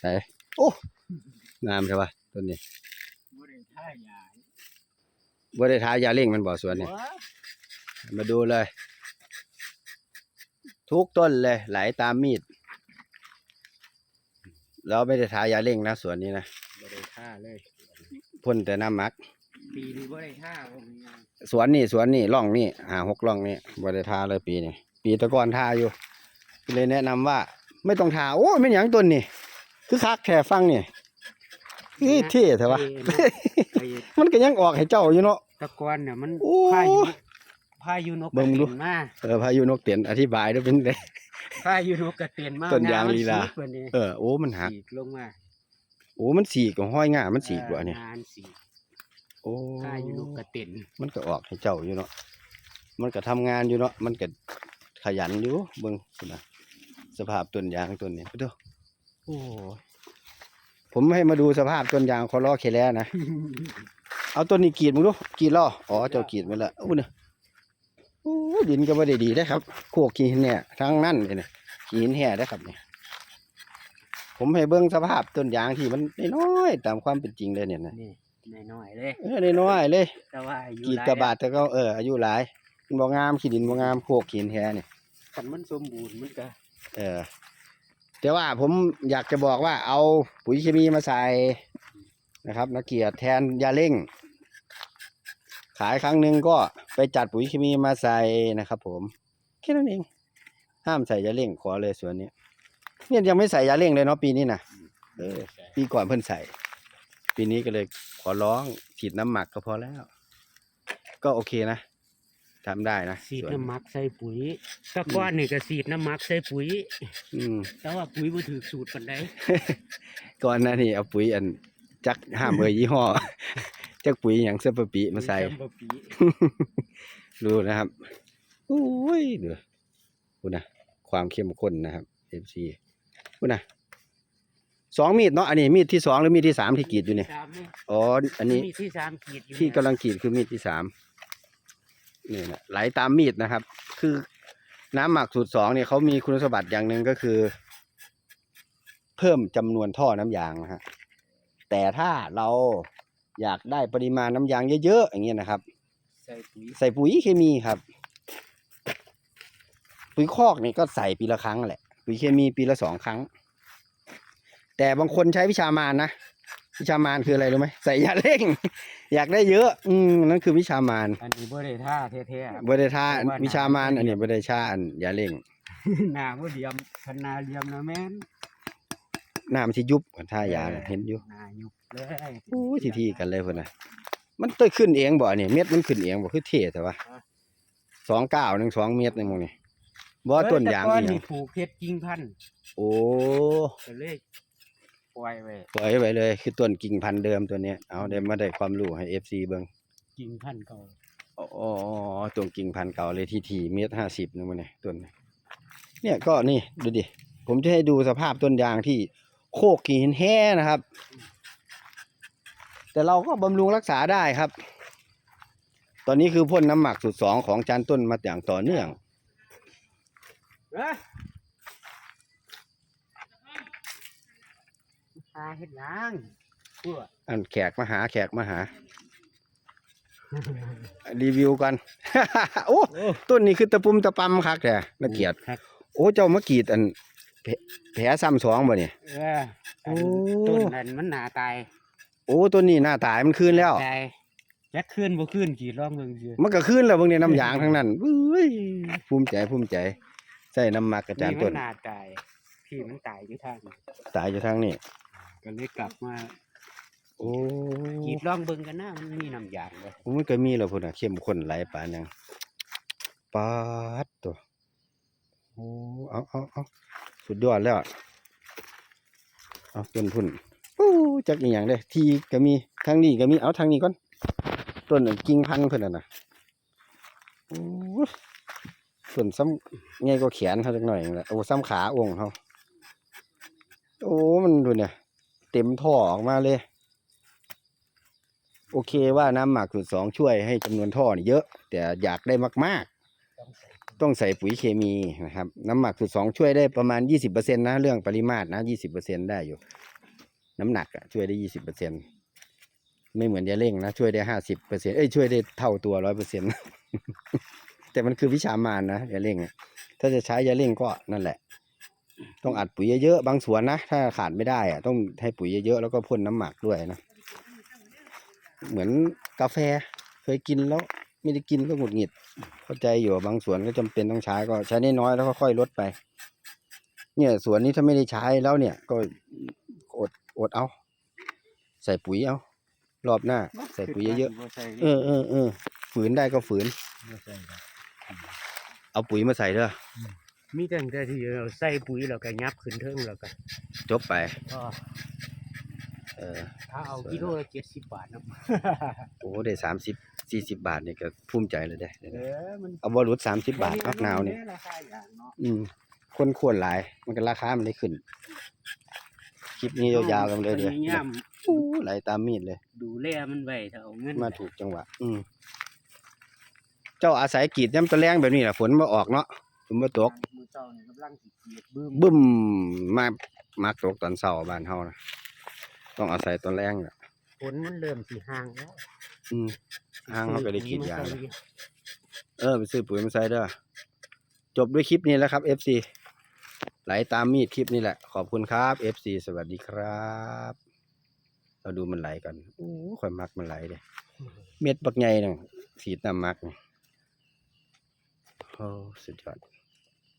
ไหนโอ้งามใช่ปะต้นนี้บ่ได้ท่ายาบ่ได้ทายาเร่งมันบ่สวนนี่หัวมาดูเลย ทุกต้นเลย ไหลตามมีดแล้วไม่ได้ทายาเร่งนะสวนนี้นะบ่ได้ท่าเลยพ่นแต่น้ำหมักปีนี้บ่ได้ท่าผมยังสวนนี่สวนนี่ร่องนี่หาหกร่องนี่บ่ได้ทาเลยปีนี้ปีแตะกอนทาอยู่เลยแนะนำว่า ไม่ต้องทาโอ้ยไม่นหยังต้นนี่ คือคักแค่ฟังนี่นี่เท่เถอะวะไอ้มันก็ยังออกให้เจ้าอยู่เนาะตะกอนเนี่ยมันโอ้พายุพายุนกกเบิ่ระงดูเตียนมาเออพายุนกเตียนอธิบายด้วยเป็นไงพายุนกกระเตียนมาต้นยางมัลีลาสีกว่นี้เออโอ้มันหักสีกลงมาโอ้มันสีกกับห้อยง่ามันสีกว่านี่งานสีโอ้พายุนกกระเตียนมันก็ออกให้เจ้าอยู่เนาะมันก็ทำงานอยู่เนาะมันก็ขยันอยู่เบิ่งพุ่นนะสภาพต้นยางต้นนี้ไปดูโอ้ผมให้มาดูสภาพต้นยางคอล้อเคแลนะ เอาต้นนี้กรีดมึงดูกรีดล่ออ๋อเจ้ากรีดไปและอู้เนี่ยโอ้ดินก็ไม่ได้ดีได้อครับโคกขี้หินเนี่ยทั้งนั้นเลยเนี่ยขี้หินแห่ได้อครับเนี่ยผมให้เบิ่งสภาพต้นยางที่มันน้อยๆตามความเป็นจริงเลยเนี่ยนะนี่น้อยๆเลยเออน้อยๆเลยแต่ว่าอายุกรีดหลยกระบาดแต่ก็เอออายุหลายมันบ่งามขี้ดินบ่งามโคกขี้หินแท้เนี่ยคันมันสมบูรณ์มันก็เออ แต่ว่าผมอยากจะบอกว่าเอาปุ๋ยเคมีมาใส่นะครับนักเกียรติแทนยาเร่ง ขายครั้งหนึ่งก็ไปจัดปุ๋ยเคมีมาใส่นะครับ ผมแค่นั้นเอง ห้ามใส่ยาเร่งขอเลยส่วนนี้เนี่ยยังไม่ใส่ยาเร่งเลยเนาะปีนี้นะเออปีก่อนเพิ่นใส่ ปีนี้ก็เลยขอร้องฉีดน้ำหมักก็พอแล้ว ก็โอเคนะ ทำได้นะสีดส่วนน้ำหมักใส่ปุ๋ยแตะกอนนี่ก็สีดน้ำหมักใส่ปุ๋ย อืมแต่ว่าปุ๋ยบ่ถือสูตรปานใดก่อนหน้านี่เอาปุ๋ยอันจักห้ามเอ่ยยี่ห้อ จักปุ๋ยอย่างเซปเปอร์ปีมาใส่ ปุ๋ยจำบ่ปีดูนะครับโอ้ยเดี๋ยวดูนะความเข้มข้นนะครับ FC ดูนะสองมีดเนาะอันนี้มีดที่สองหรือมีดที่สามที่กรีดอยู่เนี่ยสามนี่อ๋ออันนี้มีที่สามขีดอยู่ที่เนี่ยกำลังกรีดคือมีดที่สาม นี่นะไหลตามมีดนะครับ คือน้ำหมักสูตรสองเนี่ยเขามีคุณสมบัติอย่างหนึ่งก็คือ เพิ่มจำนวนท่อน้ำยางนะฮะแต่ถ้าเราอยากได้ปริมาณน้ำยางเยอะๆอย่างเงี้ยนะครับ ใส่ปุ๋ยใส่ปุ๋ยเคมีครับ ปุ๋ยคอกนี่ก็ใส่ปีละครั้งแหละ ปุ๋ยเคมีปีละสองครั้ง แต่บางคนใช้วิชามานนะ วิชามานคืออะไรรู้ไหมใส่ยาเร่ง อยากได้เยอะ อืมนั่นคือวิชามานอันนี้บ่ได้ท่าแท้ๆบริท่าเพราะว่าวิชามานน้ำอันนี้บริชาอันยาเร่งหน้าบ่เหลี่ยมคันหน้าเหลี่ยมนะแม่นน้ำที่ยุบท่ายาน่ะเห็นอยู่หน้ายุบเลยโอ้ยทีทีกันเลยพุ่นนะมันต้อยขึ้นเองบ่เนี่ยเม็ดมันขึ้นเองบ่คือเท่แต่ว่าสองเก้าหนึ่งสองเม็ดหนึ่งมองนี่บ่ต้นยางเอ้อีแต่ก่อนหยังนี่ปลูกเฮ็ดกิ่งพันธุ์โอ้ ก็เลย ปล่อยไว้ปล่อยไว้เลย คือต้นกิ่งพันธุ์เดิมตัวเนี้ยเอาได้มาได้ความรู้ให้ FC เบิ่งกิ่งพันธุ์เก่าอ๋ออ๋ออ๋อต้นกิ่งพันธุ์เก่าเลยทีทีเม็ดห้าสิบนึงมันเนี่ยต้นนี้เนี่ยก็นี่ดูดิผมจะให้ดูสภาพต้นยางที่โคกกี่หินแห่นะครับ แต่เราก็บำรุงรักษาได้ครับ ตอนนี้คือพ่นน้ำหมักสูตรสองของจานต้นมาอย่างต่อเนื่อง เอ้ย หาเฮ็ดหยังเพื่ออันแขกมาหาแขกมาหา รีวิวกัน โอ้โอ้ต้นนี้คือตะปุ่มตะปำคักแท้นักเกียรติครับโอ้เจ้ามากรีดอันแผลแผลซ้ำสองบ่เนี่ย เอออันโอ้ ต้นนั้นมันหนาตายโอ้ต้นนี้หน้าตายมันคืนแล้ว ตายจักคืนบ่คืนกี่รอบเบิ่งซื่อมันก็คืนแล้วเบางเนี่ยน้ำยางทั้งนั้นเอ้ยภูมิใจภูมิใจใส่น้ำหมักกระจานนี่ต้มันนหนาตายพี่มันตายอยู่ทางนี้ตายอยู่ทางนี้ ก็เลยกลับมาโอ้กรีดลองเบิ่งกันนะมันมีน้ำยางเลยมันก็มีแล้วพุ่นน่ะเข้มข้นหลายปานหยังปาดตัวโอ้เอาเอาเอาสุดยอดแล้วเอาต้นพุ่นโอ้จักอีหยังเด้ทีก็มีทางนี้ก็มีเอาทางนี้ก่อนต้นนั้นกิ่งพันธุ์เพิ่นน่ะนะโอ้ยต้นซ้ำใหญ่กว่าแขนเขาจักหน่อยนึงแหละโอ้ซ้ำขาองค์เขาโอ้มันดูเนี่ย เต็มท่อออกมาเลย โอเคว่าน้ำหมักสูตรสองช่วยให้จำนวนท่อนี่เยอะ แต่อยากได้มากต้องใส่ปุ๋ยต้องใส่ปุ๋ยเคมีนะครับ น้ำหมักสูตรสองช่วยได้ประมาณยี่สิบเปอร์เซ็นต์นะ เรื่องปริมาตรนะยี่สิบเปอร์เซ็นได้อยู่ น้ำหนักอะช่วยได้ยี่สิบเปอร์เซ็นไม่เหมือนยาเร่งนะช่วยได้ห้าสิบเปอร์เซ็นเอ้ยช่วยได้เท่าตัวร้อยเปอร์เซ็นแต่มันคือวิชามานนะยาเร่ง ถ้าจะใช้ยาเร่งก็นั่นแหละ ต้องอัดปุ๋ยเยอะๆบางสวนนะ ถ้าขาดไม่ได้อะต้องให้ปุ๋ยเยอะๆแล้วก็พ่นน้ำหมักด้วยนะ เหมือนกาแฟเคยกินแล้วไม่ได้กินก็หงุดหงิด เข้าใจอยู่ว่าบางสวนก็จำเป็นต้องใช้ก็ใช้น้อยๆแล้วก็ค่อยลดไป เนี่ยสวนนี้ถ้าไม่ได้ใช้แล้วเนี่ย ก็อดอดเอา ใส่ปุ๋ยเอารอบหน้า ใส่ปุ๋ยเยอะๆเออเออเออฝืนได้ก็ฝืน เอาปุ๋ยมาใส่เด้อ มีตั้งแต่ที่เราใส่ปุ๋ยแล้วก็ยับขึ้นเทิงแล้วก็จบไปก็เออ ถ้าเอากิโลละเจ็ดสิบบาทนะโอ้ได้สามสิบสี่สิบบาทนี่ก็ภูมิใจเลยเด้เออมันเอาบอลลุดสามสิบบาทนอกหนาวนี่ราคาอย่างเนาะอืม คนควรหลาย มันก็ราคามันได้ขึ้น คลิปนี้ยาวๆกันเลยเดี๋ยวพยายามอู้ไหลตามมีดเลยดูแลมันไว้ถ้าเอาเงินมาถูกจังหวะ อืม เจ้าอาศัยกรีดย้ำตะแรงแบบนี้แหละฝนมาออกเนาะฝนมาตก มือเจ้านี่กำลังสิเกียดบึ้มบึ้มมามักตกตอนเช้าบ้านเฮานะต้องอาศัยตอนแรงอะฝนมันเริ่มสิห่างแล้วอืมห่างเขาก็ได้กรีดยางซื้อปุ๋มเออไปซื้อปุ๋ยมาใส่เด้อจบด้วยคลิปนี้แล้วครับ FC ไหลตามมีดคลิปนี้แหละ ขอบคุณครับ FC สวัสดีครับ เราดูมันไหลกันโอ้ค่อยมักมันไหลเลยเม็ดบักใหญ่นึงสีดน้ำมักนี่โอ้สุดยอด